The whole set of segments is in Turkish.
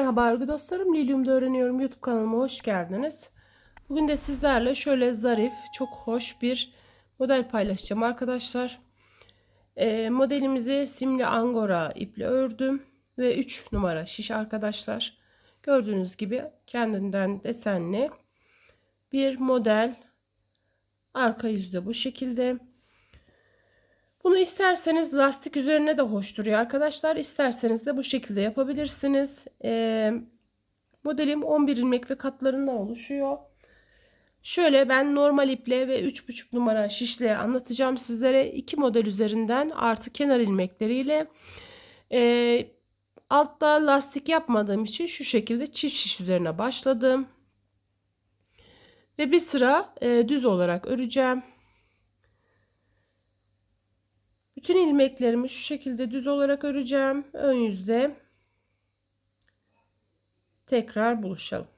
Merhaba örgü dostlarım. Lilyum'da öğreniyorum YouTube kanalıma hoş geldiniz. Bugün de sizlerle şöyle zarif, çok hoş bir model paylaşacağım arkadaşlar. Ee, modelimizi simli angora iple ördüm ve 3 numara şiş arkadaşlar. Gördüğünüz gibi kendinden desenli bir model. Arka yüzde bu şekilde. Bunu isterseniz lastik üzerine de hoş duruyor arkadaşlar. İsterseniz de bu şekilde yapabilirsiniz. Ee, modelim 11 ilmek ve katlarından oluşuyor. Şöyle ben normal iple ve 3,5 numara şişle anlatacağım sizlere. iki model üzerinden artı kenar ilmekleriyle. Ee, altta lastik yapmadığım için şu şekilde çift şiş üzerine başladım. Ve bir sıra e, düz olarak öreceğim. Bütün ilmeklerimi şu şekilde düz olarak öreceğim. Ön yüzde tekrar buluşalım.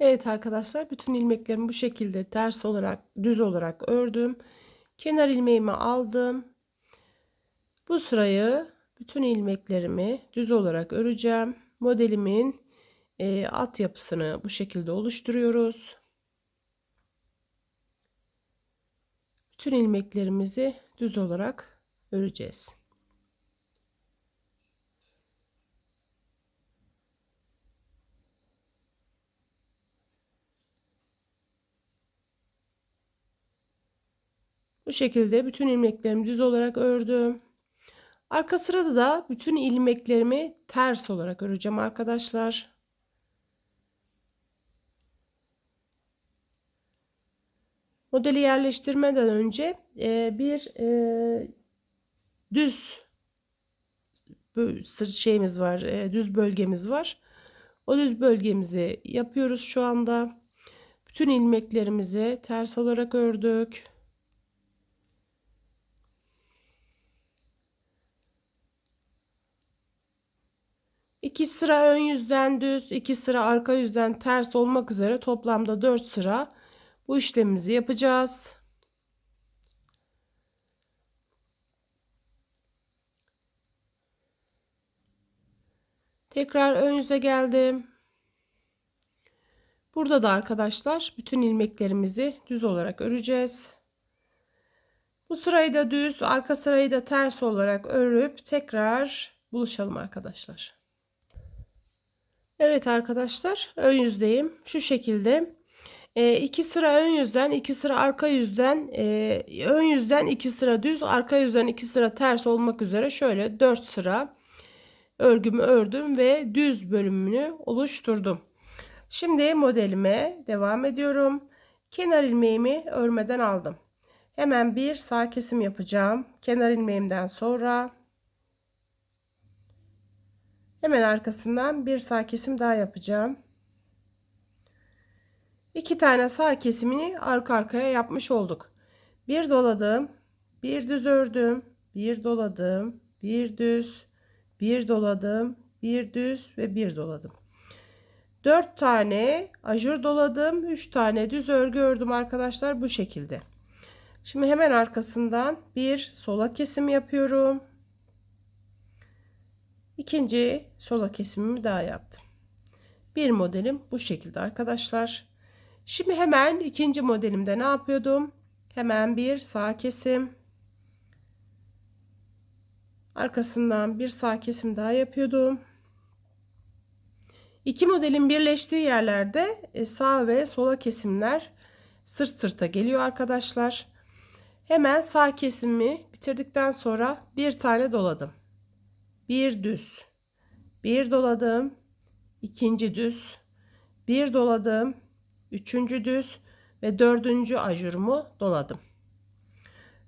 Evet arkadaşlar bütün ilmeklerimi bu şekilde ters olarak düz olarak ördüm. Kenar ilmeğimi aldım. Bu sırayı bütün ilmeklerimi düz olarak öreceğim. Modelimin e, alt yapısını bu şekilde oluşturuyoruz. Bütün ilmeklerimizi düz olarak öreceğiz. Bu şekilde bütün ilmeklerimi düz olarak ördüm. Arka sırada da bütün ilmeklerimi ters olarak öreceğim arkadaşlar. Modeli yerleştirmeden önce e, bir e, düz şeyimiz var, e, düz bölgemiz var. O düz bölgemizi yapıyoruz şu anda. Bütün ilmeklerimizi ters olarak ördük. İki sıra ön yüzden düz, iki sıra arka yüzden ters olmak üzere toplamda 4 sıra bu işlemimizi yapacağız. Tekrar ön yüze geldim. Burada da arkadaşlar bütün ilmeklerimizi düz olarak öreceğiz. Bu sırayı da düz, arka sırayı da ters olarak örüp tekrar buluşalım arkadaşlar. Evet arkadaşlar ön yüzdeyim. Şu şekilde e, iki sıra ön yüzden iki sıra arka yüzden e, ön yüzden iki sıra düz arka yüzden iki sıra ters olmak üzere şöyle dört sıra örgümü ördüm ve düz bölümünü oluşturdum. Şimdi modelime devam ediyorum. Kenar ilmeğimi örmeden aldım. Hemen bir sağ kesim yapacağım. Kenar ilmeğimden sonra hemen arkasından bir sağ kesim daha yapacağım. İki tane sağ kesimini arka arkaya yapmış olduk. Bir doladım, bir düz ördüm, bir doladım, bir düz, bir doladım, bir düz ve bir doladım. Dört tane ajur doladım, üç tane düz örgü ördüm arkadaşlar bu şekilde. Şimdi hemen arkasından bir sola kesim yapıyorum. İkinci sola kesimimi daha yaptım. Bir modelim bu şekilde arkadaşlar. Şimdi hemen ikinci modelimde ne yapıyordum? Hemen bir sağ kesim. Arkasından bir sağ kesim daha yapıyordum. İki modelin birleştiği yerlerde e, sağ ve sola kesimler sırt sırta geliyor arkadaşlar. Hemen sağ kesimi bitirdikten sonra bir tane doladım. Bir düz. Bir doladım. ikinci düz. Bir doladım üçüncü düz ve dördüncü ajurumu doladım.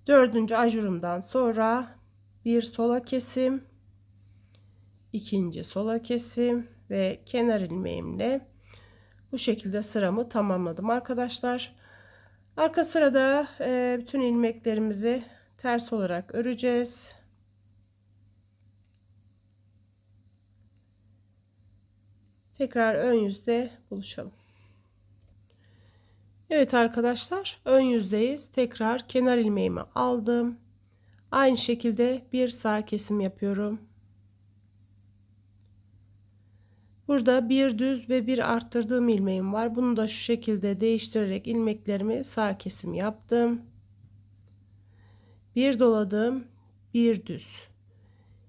Dördüncü ajurumdan sonra bir sola kesim, ikinci sola kesim ve kenar ilmeğimle bu şekilde sıramı tamamladım arkadaşlar. Arka sırada e, bütün ilmeklerimizi ters olarak öreceğiz. Tekrar ön yüzde buluşalım. Evet arkadaşlar ön yüzdeyiz. Tekrar kenar ilmeğimi aldım. Aynı şekilde bir sağ kesim yapıyorum. Burada bir düz ve bir arttırdığım ilmeğim var. Bunu da şu şekilde değiştirerek ilmeklerimi sağ kesim yaptım. Bir doladım, bir düz.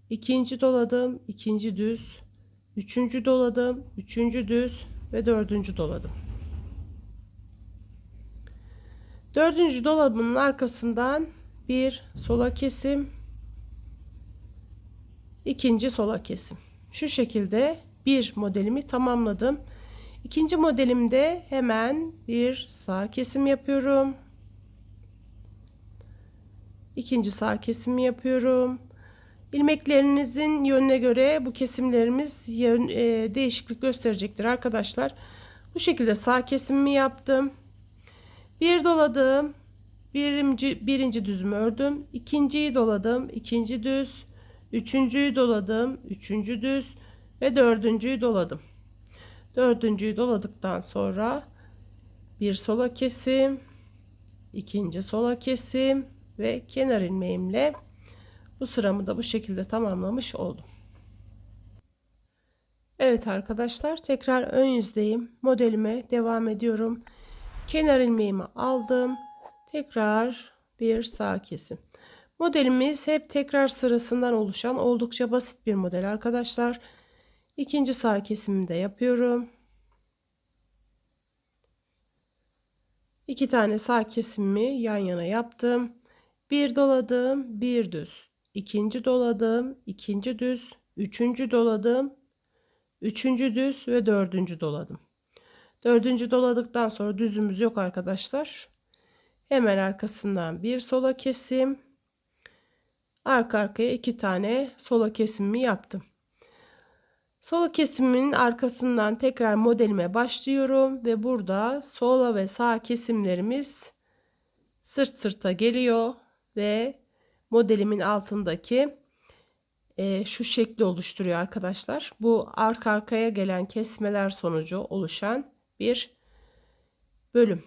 İkinci doladım, ikinci düz. Üçüncü doladım, üçüncü düz ve dördüncü doladım. Dördüncü dolabımın arkasından bir sola kesim, ikinci sola kesim. Şu şekilde bir modelimi tamamladım. İkinci modelimde hemen bir sağ kesim yapıyorum. İkinci sağ kesimi yapıyorum. İlmeklerinizin yönüne göre bu kesimlerimiz yön, e, değişiklik gösterecektir arkadaşlar. Bu şekilde sağ kesimimi yaptım. Bir doladım. Birinci, birinci düzümü ördüm. İkinciyi doladım. ikinci düz. Üçüncüyü doladım. Üçüncü düz. Ve dördüncüyü doladım. Dördüncüyü doladıktan sonra bir sola kesim. ikinci sola kesim. Ve kenar ilmeğimle bu sıramı da bu şekilde tamamlamış oldum. Evet arkadaşlar tekrar ön yüzdeyim. Modelime devam ediyorum. Kenar ilmeğimi aldım. Tekrar bir sağ kesim. Modelimiz hep tekrar sırasından oluşan oldukça basit bir model arkadaşlar. İkinci sağ kesimini de yapıyorum. İki tane sağ kesimimi yan yana yaptım. Bir doladım, bir düz. İkinci doladım, ikinci düz. Üçüncü doladım, üçüncü düz ve dördüncü doladım. Dördüncü doladıktan sonra düzümüz yok arkadaşlar. Hemen arkasından bir sola kesim. Arka arkaya iki tane sola kesimimi yaptım. Sola kesimin arkasından tekrar modelime başlıyorum ve burada sola ve sağ kesimlerimiz sırt sırta geliyor ve modelimin altındaki e, şu şekli oluşturuyor arkadaşlar. Bu arka arkaya gelen kesmeler sonucu oluşan bir bölüm.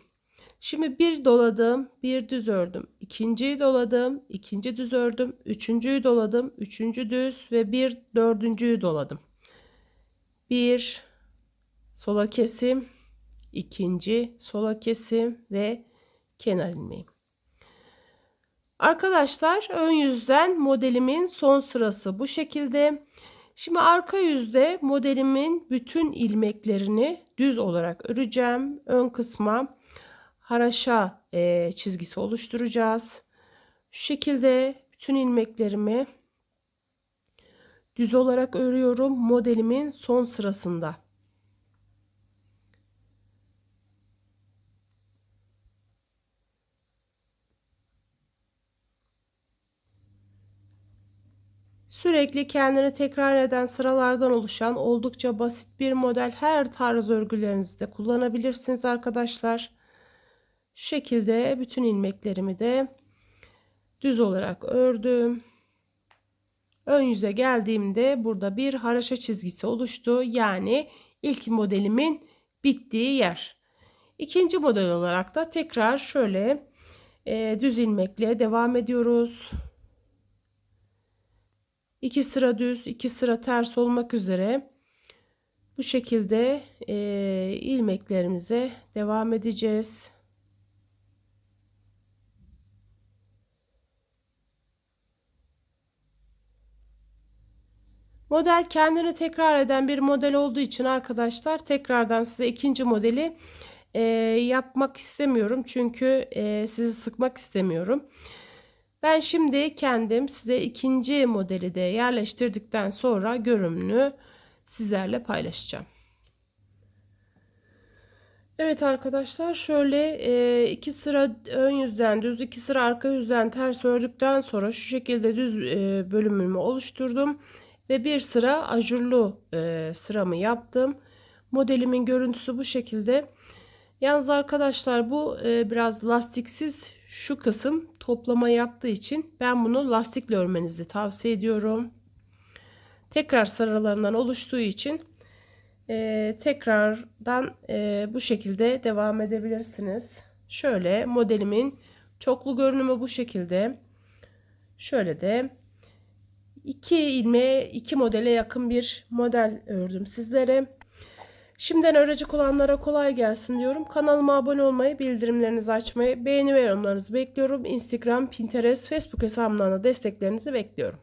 Şimdi bir doladım, bir düz ördüm. ikinciyi doladım, ikinci düz ördüm. Üçüncüyü doladım, üçüncü düz ve bir dördüncüyü doladım. Bir sola kesim, ikinci sola kesim ve kenar ilmeğim. Arkadaşlar ön yüzden modelimin son sırası bu şekilde. Şimdi arka yüzde modelimin bütün ilmeklerini düz olarak öreceğim. Ön kısma haraşa e, çizgisi oluşturacağız. Şu şekilde bütün ilmeklerimi düz olarak örüyorum modelimin son sırasında. Sürekli kendini tekrar eden sıralardan oluşan oldukça basit bir model. Her tarz örgülerinizde kullanabilirsiniz arkadaşlar. Şu şekilde bütün ilmeklerimi de düz olarak ördüm. Ön yüze geldiğimde burada bir haraşa çizgisi oluştu. Yani ilk modelimin bittiği yer. İkinci model olarak da tekrar şöyle e, düz ilmekle devam ediyoruz. 2 sıra düz, 2 sıra ters olmak üzere bu şekilde e, ilmeklerimize devam edeceğiz. Model kendini tekrar eden bir model olduğu için arkadaşlar tekrardan size ikinci modeli e, yapmak istemiyorum. Çünkü e, sizi sıkmak istemiyorum. Ben şimdi kendim size ikinci modeli de yerleştirdikten sonra görünümünü sizlerle paylaşacağım. Evet arkadaşlar şöyle e, iki sıra ön yüzden düz iki sıra arka yüzden ters ördükten sonra şu şekilde düz e, bölümümü oluşturdum ve bir sıra ajurlu e, sıramı yaptım. Modelimin görüntüsü bu şekilde. Yalnız arkadaşlar bu biraz lastiksiz şu kısım toplama yaptığı için ben bunu lastikle örmenizi tavsiye ediyorum. Tekrar sıralarından oluştuğu için e, tekrardan e, bu şekilde devam edebilirsiniz. Şöyle modelimin çoklu görünümü bu şekilde. Şöyle de iki ilmeğe iki modele yakın bir model ördüm sizlere. Şimdiden öğrenecek olanlara kolay gelsin diyorum. Kanalıma abone olmayı, bildirimlerinizi açmayı, beğeni ve yorumlarınızı bekliyorum. Instagram, Pinterest, Facebook hesabımdan da desteklerinizi bekliyorum.